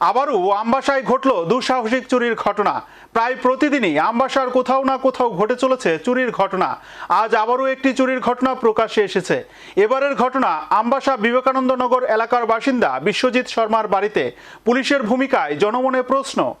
আবারও আমবাসায় ঘটল দুঃসাহসিক চুরির ঘটনা। প্রায় প্রতিদিনই আমবাসার কোথাও না কোথাও ঘটে চলেছে চুরির ঘটনা। আজ আবারও একটি চুরির ঘটনা প্রকাশে এসেছে। এবারের ঘটনা আমবাসা বিবেকানন্দনগর এলাকার বাসিন্দা বিশ্বজিৎ শর্মার বাড়িতে। পুলিশের ভূমিকায় জনমনে প্রশ্ন।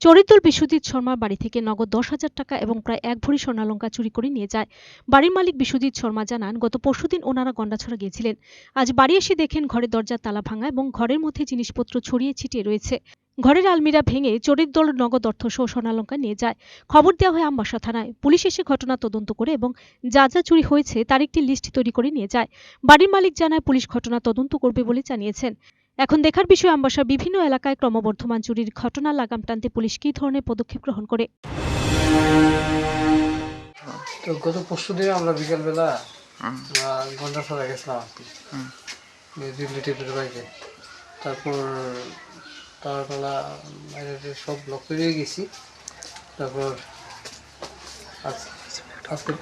চরিতল বিশ্বজিৎ শর্মার বাড়ি থেকে নগদ দশ হাজার টাকা এবং প্রায় এক ভরি স্বর্ণালঙ্কার চুরি করে নিয়ে যায়। বাড়ির মালিক বিশ্বজিৎ শর্মা জানান, গত পরশুদিন ওনারা গন্ডাছড়া গিয়েছিলেন। আজ বাড়ি এসে দেখেন ঘরের দরজার তালা ভাঙা এবং ঘরের মধ্যে জিনিসপত্র ছড়িয়ে ছিটিয়ে রয়েছে। ঘরের আলমিরা ভেঙে চোরের দল নগদ অর্থ সহ স্বর্ণালঙ্কার নিয়ে যায়। খবর দেওয়া হয় আমবাসা থানায়। পুলিশ এসে ঘটনা তদন্ত করে এবং যা যা চুরি হয়েছে তার একটি লিস্ট তৈরি করে নিয়ে যায়। বাড়ির মালিক জানায়, পুলিশ ঘটনা তদন্ত করবে বলে জানিয়েছেন। এখন দেখার বিষয় আমবাসার বিভিন্ন এলাকায় ক্রমবর্ধমান চুরির ঘটনা লাগাম টানতে পুলিশ কী ধরনের পদক্ষেপ গ্রহণ করে? তো গত পরশু দিনে আমরা বিকালবেলা ঘণ্টা ছড়া গেছিলাম আর কি। রিলেটিভের বাড়িতে তারপর বাইরে সব ব্লক করে গেছি। তারপর আজ- আজকে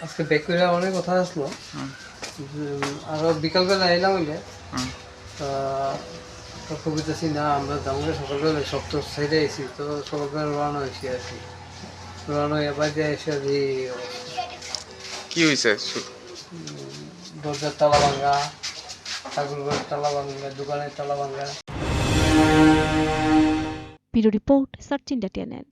আজকে ব্যাক করে অনেক কথা আসলো। উম, আরও বিকালবেলা এলাম হইলে তা কবিতাছি না আমরা যাব সকালবেলা তো সাইডে আইছি তো সকালবেলা রওনা হয়েছি আর কি। রওনা হয়ে বাড়িতে এসে যে কি হয়েছে দরজার তালা ভাঙ্গা ঠাকুরঘরের তালা ভাঙ্গা দোকানের তালা ভাঙ্গা bureau report search India TNN